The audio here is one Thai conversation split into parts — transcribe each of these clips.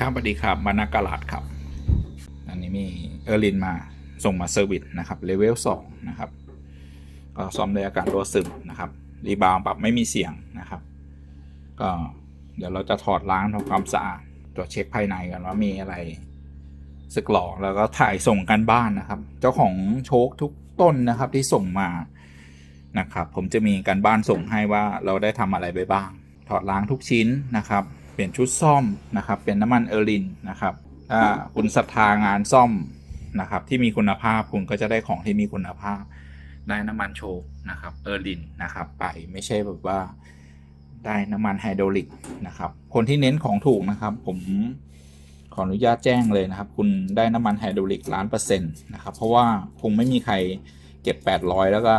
ครับสวัสดีครับบรรณากาลาดครับ อันนี้มีเออร์ลินมาส่งมาเซอร์วิสนะครับเลเวลสองนะครับ ก็ซ่อมด้วยอาการรั่วซึมนะครับ รีบาวด์ปรับไม่มีเสียงนะครับ ก็เดี๋ยวเราจะถอดล้างทำความสะอาดตรวจเช็คภายในกันว่ามีอะไรสึกหลอแล้วก็ถ่ายส่งกันบ้านนะครับ เจ้าของโชคทุกต้นนะครับที่ส่งมานะครับ ผมจะมีการบ้านส่งให้ว่าเราได้ทำอะไรไปบ้าง ถอดล้างทุกชิ้นนะครับ เปลี่ยนชุดซ่อมนะครับ เป็นน้ำมันเออรินนะครับถ้าคุณศรัทธางานซ่อมนะครับ ที่มีคุณภาพคุณก็จะได้ของที่มีคุณภาพ ได้น้ำมันโชคนะครับเออรินนะครับไปไม่ใช่แบบว่าได้น้ำมันไฮดรอลิกนะครับ คนที่เน้นของถูกนะครับ ผมขออนุญาตแจ้งเลยนะครับ คุณได้น้ำมันไฮดรอลิกล้านเปอร์เซ็นต์นะครับ เพราะว่าคงไม่มีใครเก็บ 800 แล้วก็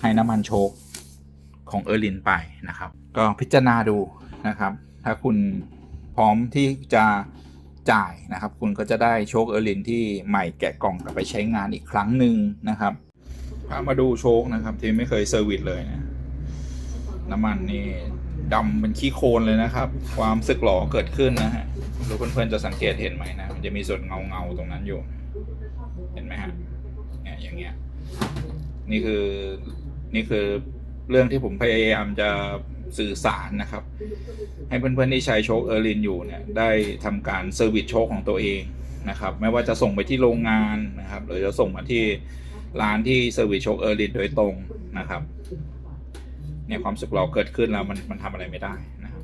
ให้น้ำมันโชคของเออร์ลินไปนะครับ ก็พิจารณาดูนะครับ ถ้าคุณพร้อมที่จะจ่ายนะครับ คุณก็จะได้โชคเออร์ลินที่ใหม่แกะกล่องกลับไปใช้งานอีกครั้งหนึ่งนะครับพามาดูโชคนะครับ ที่ไม่เคยเซอร์วิสเลยนะน้ำมันนี่ดำเป็นขี้โคลนเลยนะครับ ความสึกหรอเกิดขึ้นนะฮะรู้เพื่อนๆจะสังเกตเห็นไหมนะมันจะมีส่วนเงาเงาๆตรงนั้นอยู่ เห็นไหมฮะเนี่ยอย่างเงี้ยนี่คือนี่คือเรื่องที่ผมพยายามจะ สื่อสารนะครับ ให้เพื่อนๆที่ใช้โชคเออร์ลินอยู่เนี่ยได้ทำการเซอร์วิสโชคของตัวเองนะครับ ไม่ว่าจะส่งไปที่โรงงานนะครับ หรือจะส่งมาที่ร้านที่เซอร์วิสโชคเออร์ลินโดยตรงนะครับเนี่ยความสุขเราเกิดขึ้นแล้วมันมันทำอะไรไม่ได้นะครับ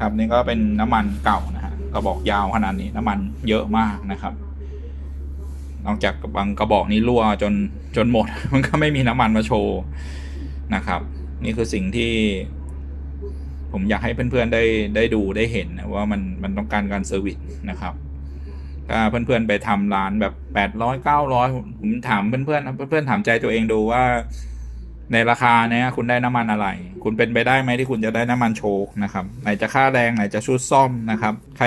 ครับนี่ก็เป็นน้ำมันเก่านะฮะกระบอกยาวขนาดนี้น้ำมันเยอะมากนะครับนอกจากบางกระบอกนี้รั่วจนจนหมด มันก็ไม่มีน้ำมันมาโชว์นะครับ นี่คือสิ่งที่ ผมอยากให้เพื่อนๆได้ได้ดูได้เห็นนะว่ามันมันต้องการการเซอร์วิสนะครับถ้าเพื่อนๆไปทำร้านแบบแปดร้อยเก้าร้อยผมถามเพื่อนๆเพื่อนๆถามใจตัวเองดูว่า ในราคาเนี้ยคุณได้น้ำมันอะไร คุณเป็นไปได้ไหมที่คุณจะได้น้ำมันโชคนะครับ ไหนจะค่าแรงไหนจะชุดซ่อมนะครับ ใคร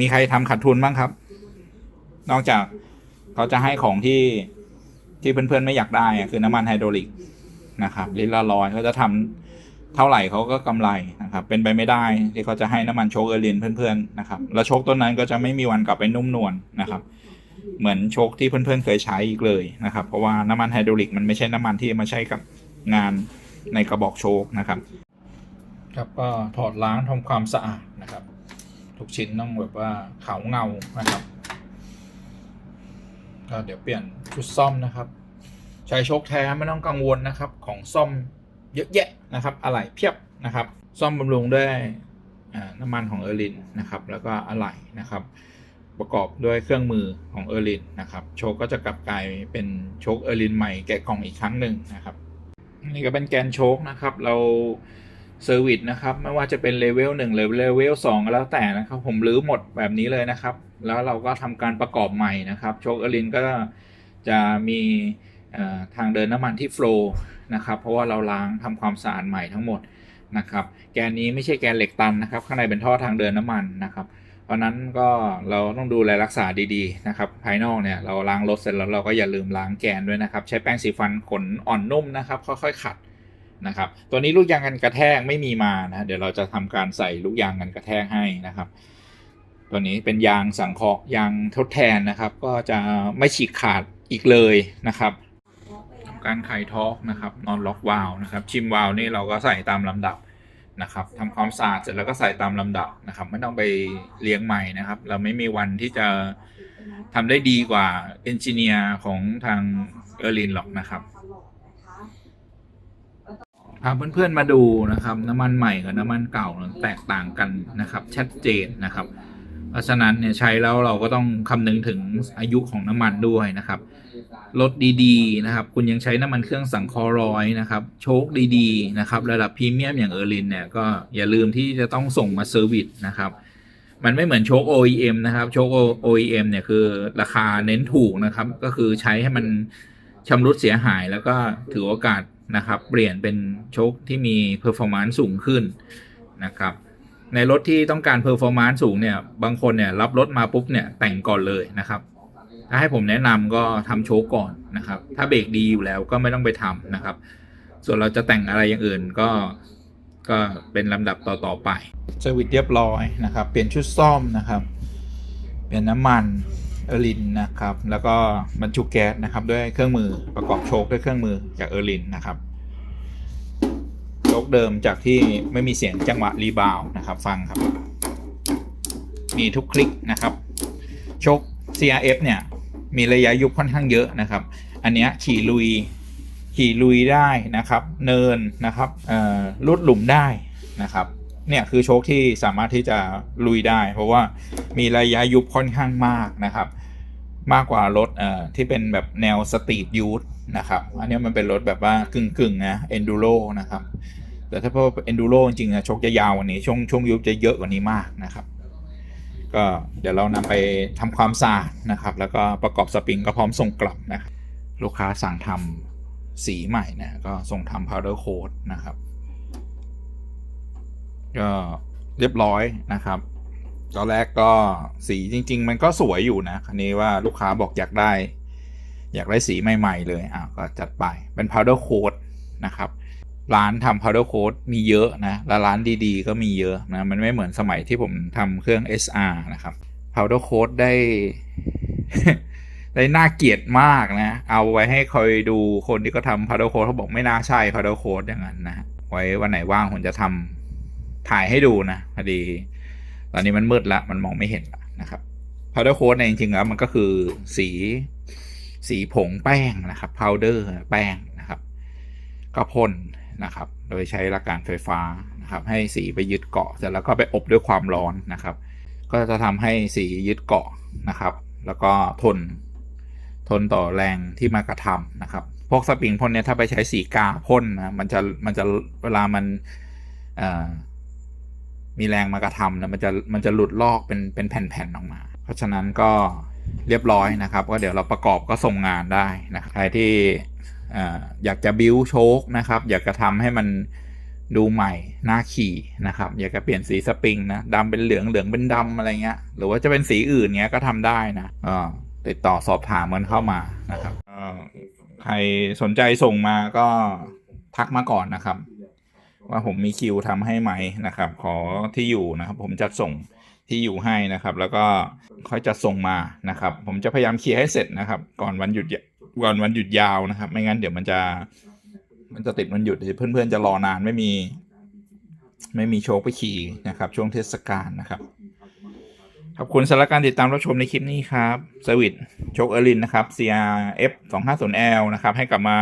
มีใครทำขาดทุนบ้างครับ นอกจากเขาจะให้ของที่ที่เพื่อนๆไม่อยากได้คือน้ำมันไฮดรอลิก นะครับลิตรละร้อยเขาจะทำเท่าไหร่เขาก็กำไรนะครับ เป็นไปไม่ได้ที่เขาจะให้น้ำมันโชคเออร์ลินเพื่อนๆนะครับ แล้วโชคต้นนั้นก็จะไม่มีวันกลับไปนุ่มนวลนะครับ เหมือนโชคที่เพื่อนๆเคยใช้อีกเลยนะครับ เพราะว่าน้ำมันไฮดรอลิกมันไม่ใช่น้ำมันที่มาใช้กับงานในกระบอกโชคนะครับ ครับก็ถอดล้างทำความสะอาดนะครับ ทุกชิ้นต้องแบบว่าขาวเงานะครับก็เดี๋ยวเปลี่ยนชุดซ่อมนะครับ ใช้โชคแท้ไม่ต้องกังวลนะครับของซ่อมเยอะแยะนะครับอะไหล่เพียบนะครับ ซ่อมบำรุงด้วยน้ำมันของเออร์ลินนะครับแล้วก็อะไหล่นะครับประกอบด้วยเครื่องมือของเออร์ลินนะครับโชคก็จะกลับกลายเป็นโชคเออร์ลินใหม่แกะกล่องอีกครั้งหนึ่งนะครับนี่ก็เป็นแกนโชคนะครับเราเซอร์วิสนะครับไม่ว่าจะเป็นเลเวลหนึ่งหรือเลเวลสองก็แล้วแต่นะครับผมรื้อหมดแบบนี้เลยนะครับ แล้วเราก็ทำการประกอบใหม่นะครับ โชคเออร์ลินก็จะมี ทางเดินน้ำมันที่โฟล์นะครับเพราะว่าเราล้างทำความสะอาดใหม่ทั้งหมดนะครับแกนนี้ไม่ใช่แกนเหล็กตันนะครับข้างในเป็นท่อทางเดินน้ำมันนะครับเพราะนั้นก็เราต้องดูแลรักษาดีๆนะครับภายนอกเนี่ยเราล้างรถเสร็จแล้วเราก็อย่าลืมล้างแกนด้วยนะครับใช้แป้งสีฟันขนอ่อนนุ่มนะครับค่อยๆขัดนะครับตัวนี้ลูกยางกันกระแทกไม่มีมานะเดี๋ยวเราจะทำการใส่ลูกยางกันกระแทกให้นะครับ ตัวนี้เป็นยางสังเคราะห์ยางทดแทนนะครับ ก็จะไม่ฉีกขาดอีกเลยนะครับ การไขท็อกนะครับนอนล็อกวาลนะครับชิมวาลนี่เราก็ใส่ตามลำดับนะครับทำความสะอาดเสร็จแล้วก็ใส่ตามลำดับนะครับ ไม่ต้องไปเลี้ยงใหม่นะครับ เราไม่มีวันที่จะทำได้ดีกว่าเอนจิเนียร์ของทางเออร์ลินหรอกนะครับพาเพื่อนๆมาดูนะครับ น้ำมันใหม่กับน้ำมันเก่าแตกต่างกันนะครับ ชัดเจนนะครับ เพราะฉะนั้นเนี่ยใช้แล้วเราก็ต้องคำนึงถึงอายุของน้ำมันด้วยนะครับรถดีๆนะครับ คุณยังใช้น้ำมันเครื่องสังเคราะห์ร้อยนะครับโชคดีๆนะครับระดับพรีเมียมอย่างเออร์ลินเนี่ยก็อย่าลืมที่จะต้องส่งมาเซอร์วิสนะครับมันไม่เหมือนโชค OEM นะครับโชค OEM เนี่ยคือราคาเน้นถูกนะครับ ก็คือใช้ให้มันชำรุดเสียหายแล้วก็ถือโอกาสนะครับ เปลี่ยนเป็นโชคที่มี performance สูงขึ้นนะครับ ในรถที่ต้องการ performance สูงเนี่ย บางคนเนี่ยรับรถมาปุ๊บเนี่ยแต่งก่อนเลยนะครับ ถ้าให้ผมแนะนำก็ทำโชคก่อนนะครับ ถ้าเบรกดีอยู่แล้วก็ไม่ต้องไปทำนะครับ ส่วนเราจะแต่งอะไรอย่างอื่นก็ก็เป็นลำดับต่อๆไปเซอร์วิสเรียบร้อยนะครับ เปลี่ยนชุดซ่อมนะครับ เปลี่ยนน้ำมันเออร์ลินนะครับ แล้วก็บรรจุแก๊สนะครับ ด้วยเครื่องมือประกอบโชคด้วยเครื่องมือจากเออร์ลินนะครับ โชคเดิมจากที่ไม่มีเสียงจังหวะรีบาวนะครับ ฟังครับ มีทุกคลิกนะครับชค CRF เนี่ย มีระยะยุบค่อนข้างเยอะนะครับ อันเนี้ยขี่ลุย ขี่ลุยได้นะครับ เนินนะครับลุดหลุมได้นะครับ เนี่ยคือโชคที่สามารถที่จะลุยได้ เพราะว่ามีระยะยุบค่อนข้างมากนะครับ มากกว่ารถที่เป็นแบบแนวสตรีทยูทนะครับ อันนี้มันเป็นรถแบบว่ากึ่งกึ่งๆนะเอนดูโรนะครับ แต่ถ้าพวกเอนดูโรจริงๆอะชคจะยาวกว่านี้ช่วงช่วงยุบจะเยอะกว่านี้มากนะครับ ก็เดี๋ยวเรานำไปทำความสะอาดนะครับ แล้วก็ประกอบสปริงก็พร้อมส่งกลับนะครับลูกค้าสั่งทำสีใหม่นะก็ส่งทำ powder coat นะครับ ก็เรียบร้อยนะครับตอนแรกก็สีจริง ๆ มันก็สวยอยู่นะคันนี้ว่าลูกค้าบอกอยากได้ อยากได้สีใหม่ ๆ เลยอะก็จัดไปเป็น powder coat นะครับ ร้านทำ powder coat มีเยอะนะและร้านดีๆ ก็มีเยอะนะมันไม่เหมือนสมัยที่ผมทำเครื่อง SR นะครับ powder coat ได้ ได้น่าเกลียดมากนะ เอาไว้ให้คอยดูคนที่ก็ทำ powder coat เขาบอกไม่น่าใช่ powder coat อย่างนั้นนะไว้วันไหนว่างผมจะทำถ่ายให้ดูนะพอดี ตอนนี้มันมืดละมันมองไม่เห็นละนะครับ powder coat เนี่ยจริงๆแล้วมันก็คือสีสีผงแป้งนะครับ powder แป้งนะครับ ก็พ่น นะครับ โดยใช้หลักการไฟฟ้านะครับให้สีไปยึดเกาะเสร็จแล้วก็ไปอบด้วยความร้อนนะครับ ก็จะทำให้สียึดเกาะนะครับ แล้วก็ทนทนต่อแรงที่มากระทำนะครับ พวกสปริงพ่นเนี่ยถ้าไปใช้สีกาพ่นนะมันจะมันจะเวลามันมีแรงมากระทำนะมันจะมันจะหลุดลอกเป็นเป็นแผ่นๆออกมา เพราะฉะนั้นก็เรียบร้อยนะครับ ก็เดี๋ยวเราประกอบก็ส่งงานได้นะครับใครที่ อยากจะบิวโชคนะครับ อยากจะทำให้มันดูใหม่หน่าขี่นะครับ อยากจะเปลี่ยนสีสปริงนะดำเป็นเหลืองเหลืองเป็นดำอะไรเงี้ย หรือว่าจะเป็นสีอื่นเงี้ยก็ทำได้นะติดต่อสอบถามมันเข้ามานะครับใครสนใจส่งมาก็ทักมาก่อนนะครับ ว่าผมมีคิวทำให้ไหมนะครับ ขอที่อยู่นะครับ ผมจะส่งที่อยู่ให้นะครับ แล้วก็ค่อยจะส่งมานะครับ ผมจะพยายามเคลียร์ให้เสร็จนะครับ ก่อนวันหยุดย ก่อนวันหยุดยาวนะครับ ไม่งั้นเดี๋ยวมันจะ มันจะติดวันหยุดเพื่อนๆจะรอนานไม่มี ไม่มีโชคไปขี่นะครับ ช่วงเทศกาลนะครับขอบคุณสำหรับการติดตามรับชมในคลิปนี้ครับสวิตโชคเอร์ลินนะครับ CRF 250L นะครับ ให้กลับมา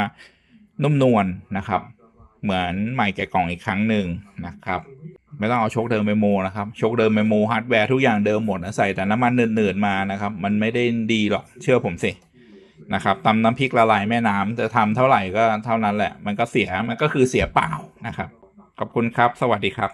นุ่มนวลนะครับ เหมือนใหม่แกะกล่องอีกครั้งหนึ่งนะครับ ไม่ต้องเอาโชคเดิมไปโมนะครับโชคเดิมไปโมฮาร์ดแวร์ทุกอย่างเดิมหมดนะใส่แต่น้ำมันเนืดๆมานะครับ มันไม่ได้ดีหรอกเชื่อผมสิ นะครับตำน้ำพริกละลายแม่น้ำจะทำเท่าไหร่ก็เท่านั้นแหละ มันก็เสียมันก็คือเสียเปล่านะครับ ขอบคุณครับ สวัสดีครับ